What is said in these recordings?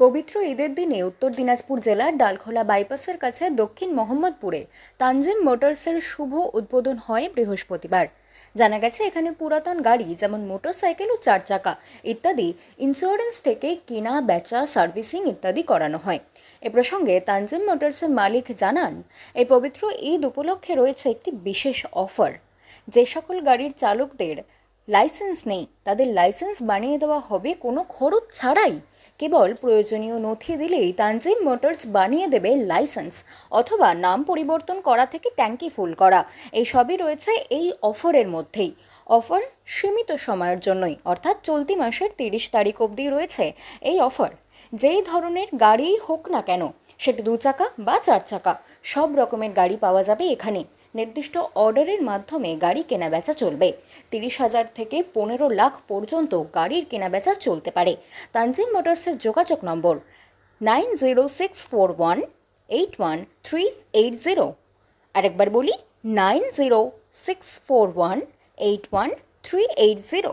পবিত্র ঈদের দিনে উত্তর দিনাজপুর জেলার ডালখোলা বাইপাসের কাছে দক্ষিণ মোহাম্মদপুরে তানজিম মোটরসের শুভ উদ্বোধন হয় বৃহস্পতিবার। জানা গেছে, এখানে পুরাতন গাড়ি যেমন মোটরসাইকেল ও চার চাকা ইত্যাদি ইন্স্যুরেন্স থেকে কেনা, বেচা সার্ভিসিং ইত্যাদি করানো হয়। এ প্রসঙ্গে তানজিম মোটরসের মালিক জানান, এই পবিত্র ঈদ উপলক্ষে রয়েছে একটি বিশেষ অফার যে সকল গাড়ির চালকদের লাইসেন্স নেই। তাদের লাইসেন্স বানিয়ে দেওয়া হবে কোনো খরচ ছাড়াই। কেবল প্রয়োজনীয় নথি দিলেই তানজিম মোটরস বানিয়ে দেবে লাইসেন্স অথবা নাম পরিবর্তন করা থেকে ট্যাঙ্কি ফুল করা। এই সবই রয়েছে এই অফারের মধ্যেই। অফার সীমিত সময়ের জন্যই, অর্থাৎ চলতি মাসের তিরিশ তারিখ অবধি রয়েছে এই অফার। যেই ধরনের গাড়িই হোক না কেন, সেটা দু চাকা বা চার চাকা সব রকমের গাড়ি পাওয়া যাবে এখানে। নির্দিষ্ট অর্ডারের মাধ্যমে গাড়ি কেনাবেচা চলবে। তিরিশ হাজার থেকে পনেরো লাখ পর্যন্ত গাড়ির কেনাবেচা চলতে পারে। তানজিম মোটরসের যোগাযোগ নম্বর nine zero six four one eight one three eight zero. আরেকবার বলি, nine zero six four one eight one three eight zero.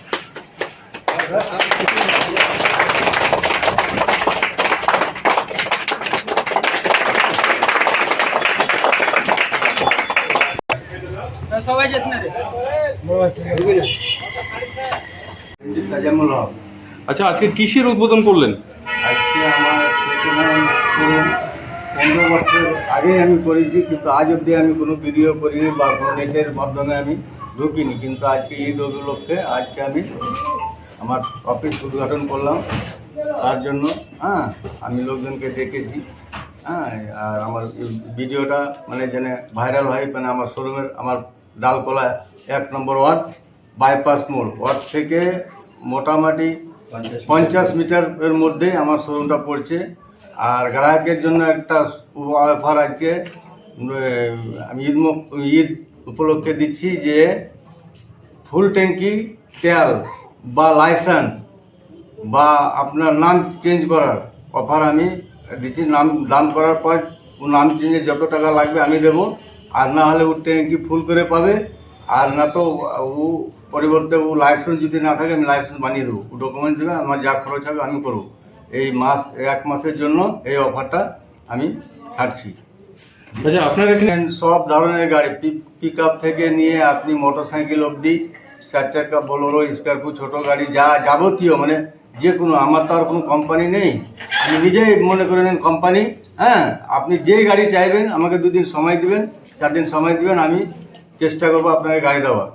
সবাই না আচ্ছা আজকে কিসের উদ্বোধন করলেন? আজকে আমার প্রথমে পনেরো বছর আগে আমি করেছি কিন্তু আজ অবধি আমি কোনো ভিডিও করিনি বা কোনো নেটের মাধ্যমে আমি ঢুকিনি কিন্তু আজকে ঈদ উপলক্ষে আজকে আমি আমার অফিস উদ্ঘাটন করলাম। তার জন্য হ্যাঁ আমি লোকজনকে ডেকেছি হ্যাঁ আর আমার ভিডিওটা মানে যেন ভাইরাল হয় মানে আমার শোরুমের আমার ডালকলা এক নম্বর ওয়ার্ড বাইপাস মোড়। ওয়ার্ড থেকে মোটামুটি পঞ্চাশ মিটারের মধ্যে আমার শোরুমটা পড়ছে। আর গ্রাহকের জন্য একটা অফার আজকে আমি ঈদ ঈদ উপলক্ষে দিচ্ছি যে ফুল ট্যাঙ্কি তেল। বা লাইসেন্স বা আপনার নাম চেঞ্জ করার অফার আমি দিচ্ছি নাম দাম করার পর ও নাম চেঞ্জে যত টাকা লাগবে আমি দেব। আর না হলে ও ট্যাঙ্কি ফুল করে পাবে। আর না তো ও পরিবর্তে ও লাইসেন্স যদি না থাকে আমি লাইসেন্স বানিয়ে দেবো। ও ডকুমেন্ট দেবে আমার যা খরচ হবে আমি করব। এই মাস এক মাসের জন্য এই অফারটা আমি ছাড়ছি। আচ্ছা আপনার এখানে সব ধরনের গাড়ি পিক আপ থেকে নিয়ে আপনি মোটর সাইকেল অবধি চার চাকা বোলোরো, স্করপিও, ছোটো গাড়ি, যা যাবতীয় মানে যে কোনো আমার তো আর কোনো কোম্পানি নেই। আমি নিজেই মনে করে নেন কোম্পানি হ্যাঁ? আপনি যেই গাড়ি চাইবেন, আমাকে দুদিন সময় দিবেন, চার দিন সময় দিবেন, আমি চেষ্টা করব আপনাকে গাড়ি দেওয়ার।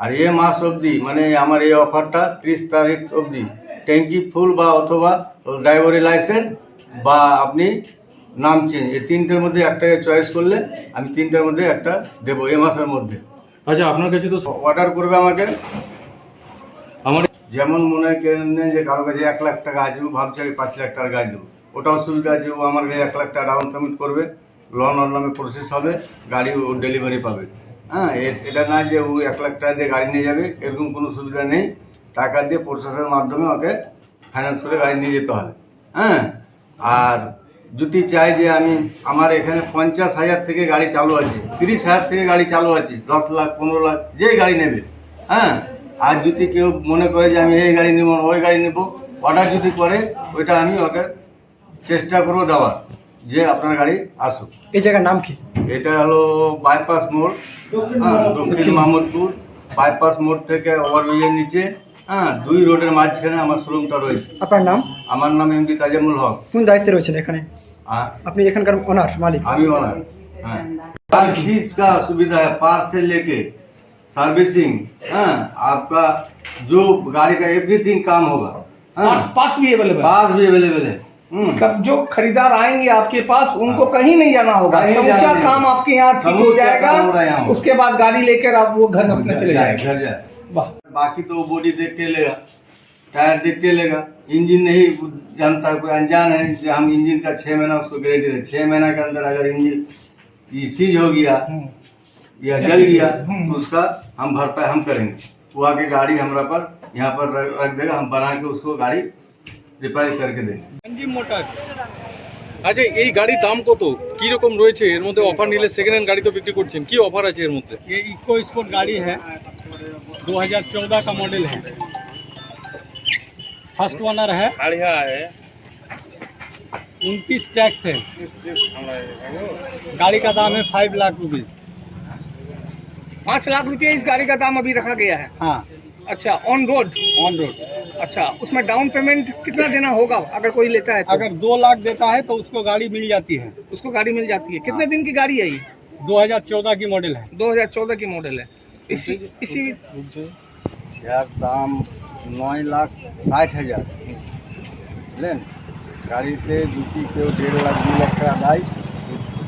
আর এ মাস অবধি মানে আমার এই অফারটা ত্রিশ তারিখ অবধি, ট্যাঙ্কি ফুল বা অথবা ড্রাইভারি লাইসেন্স বা আপনি নাম চেঞ্জ এই তিনটের মধ্যে একটাকে চয়েস করলে আমি তিনটার মধ্যে একটা দেবো, এ মাসের মধ্যে। আচ্ছা আপনার কাছে তো অর্ডার করবে আমাকে। আমার যেমন মনে করেন যে কারও কাছে এক লাখ টাকা আছে ভাবছে আমি পাঁচ লাখ টাকার গাড়ি দেবো ওটাও সুবিধা আছে ও আমার কাছে এক লাখ টাকা ডাউন পেমেন্ট করবে। লোন নামে প্রসেস হবে গাড়ি ও ডেলিভারি পাবে। হ্যাঁ এটা না যে ও এক লাখ টাকা দিয়ে গাড়ি নিয়ে যাবে এরকম কোনো সুবিধা নেই। টাকা দিয়ে প্রসেসের মাধ্যমে ওকে ফাইন্যান্স করে গাড়ি নিয়ে যেতে হবে। হ্যাঁ আর যদি চাই যে আমি আমার এখানে পঞ্চাশ হাজার থেকে গাড়ি চালু আছে তিরিশ হাজার থেকে গাড়ি চালু আছে দশ লাখ পনেরো লাখ যেই গাড়ি নেবে হ্যাঁ? আর যদি কেউ মনে করে যে আমি এই গাড়ি নেব ওই গাড়ি নেব অর্ডার যদি করে ওইটা আমি ওকে চেষ্টা করব দেওয়ার যে আপনার গাড়ি আসুক। এই জায়গার নাম কি? এটা হলো বাইপাস মোড় হ্যাঁ দক্ষিণ মাহমুদপুর বাইপাস মোড় থেকে ওভারব্রিজের নিচে হ্যাঁ দুই রোডের মাঝখানে আমার শোরুমটা রয়েছে। আপনার নাম? আমার নাম এমডি তাজামুল হক কোন দায়িত্বে রয়েছেন এখানে हाँ আপনি এখানকার ওনার মালিক अभी वाला हाँ हर चीज का सुविधा है पार्ट से लेके सर्विसिंग हाँ आपका जो गाड़ी का एवरीथिंग काम होगा हाँ पार्ट्स भी अवेलेबल पार्ट भी अवेलेबल है मतलब जो खरीदार आएंगे आपके पास उनको कहीं नहीं जाना होगा कहीं समूचा जाना नहीं। काम आपके यहाँ ठीक हो समूचा काम हो रहा है जाएगा यहाँ। उसके बाद गाड़ी लेकर आप वो घर अपने चले जाए, जाएंगे घर जाए वाह बाकी तो वो बॉडी देख के लेगा टायर देख के लेगा इंजन नहीं जानता कोई अनजान है कि हम इंजन का छः महीना उसको गारंटी दे छः महीना के अंदर अगर इंजन ये सीज हो गया या जल गया तो उसका हम भरपाई हम करेंगे वो आके गाड़ी हमारा पर यहाँ पर रख रख देगा हम बना के उसको गाड़ी रिपेयर करके देंगे আচ্ছা এই গাড়ির দাম কত কি রকম রয়েছে এর মধ্যে অফার নিলে সেকেন্ড হ্যান্ড গাড়ি তো বিক্রি করছেন কি অফার আছে এর মধ্যে ये इको स्पोर्ट गाड़ी है 2014 का मॉडल है फ़र्स्ट ओनर है। बढ़िया है। उनतीस टैक्स है। गाड़ी का दाम है फाइव लाख रुपीज़ पाँच लाख रुपये इस गाड़ी का दाम अभी रखा गया है। हाँ। अच्छा ऑन रोड ऑन रोड अच्छा उसमें डाउन पेमेंट कितना देना होगा अगर कोई लेता है तो? अगर दो लाख देता है तो उसको गाड़ी मिल जाती है। उसको गाड़ी मिल जाती है। कितने हाँ। दिन की गाड़ी है ये? 2014 की मॉडल है। 2014 की मॉडल है। इसी इसी यार दाम নয় লাখ ষাট হাজার। বুঝলেন? গাড়িতে যদি কেউ দেড় লাখ, দু লাখ টাকা দেয়,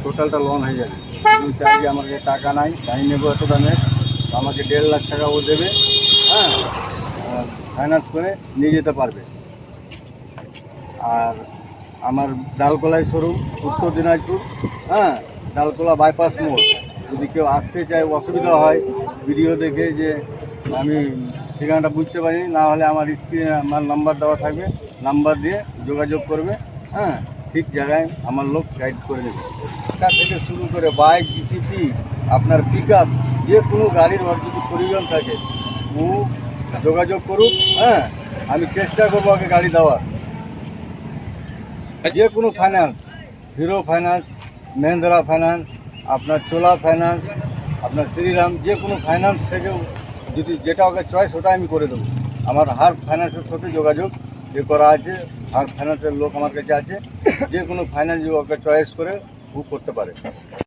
টোটালটা লোন হয়ে যাবে। দু চার্জে আমার কাছে টাকা নাই গাড়ি নেব এত দামে। আমাকে দেড় লাখ টাকা ও দেবে হ্যাঁ? ফাইন্যান্স করে নিয়ে যেতে পারবে। আর আমার ডালকোলায় শোরুম, উত্তর দিনাজপুর হ্যাঁ? ডালকোলা বাইপাস মোড়। যদি কেউ আসতে চায়, অসুবিধা হয়, ভিডিও দেখে যে আমি ঠিকানাটা বুঝতে পারিনি, না হলে আমার স্ক্রিনে আমার নাম্বার দেওয়া থাকবে। নাম্বার দিয়ে যোগাযোগ করবে হ্যাঁ? ঠিক জায়গায় আমার লোক গাইড করে দেবে। টাকা থেকে শুরু করে বাইক জিসিপি আপনার পিক আপ যে কোনো গাড়ির ওর যদি প্রয়োজন থাকে, ও যোগাযোগ করুক হ্যাঁ? আমি চেষ্টা করব আগে গাড়ি দেওয়ার। যে কোনো finance Hero finance Mahindra finance আপনার চোলা ফাইন্যান্স আপনার শ্রীরাম যে কোনো ফাইন্যান্স থেকে যদি যেটা ওকে চয়েস ওটা আমি করে দেবো। আমার হার ফাইন্যান্সের সাথে যোগাযোগ যে করা আছে, হার ফাইন্যান্সের লোক আমার কাছে আছে, যে কোনো ফাইন্যান্স ওকে চয়েস করে বুক করতে পারে।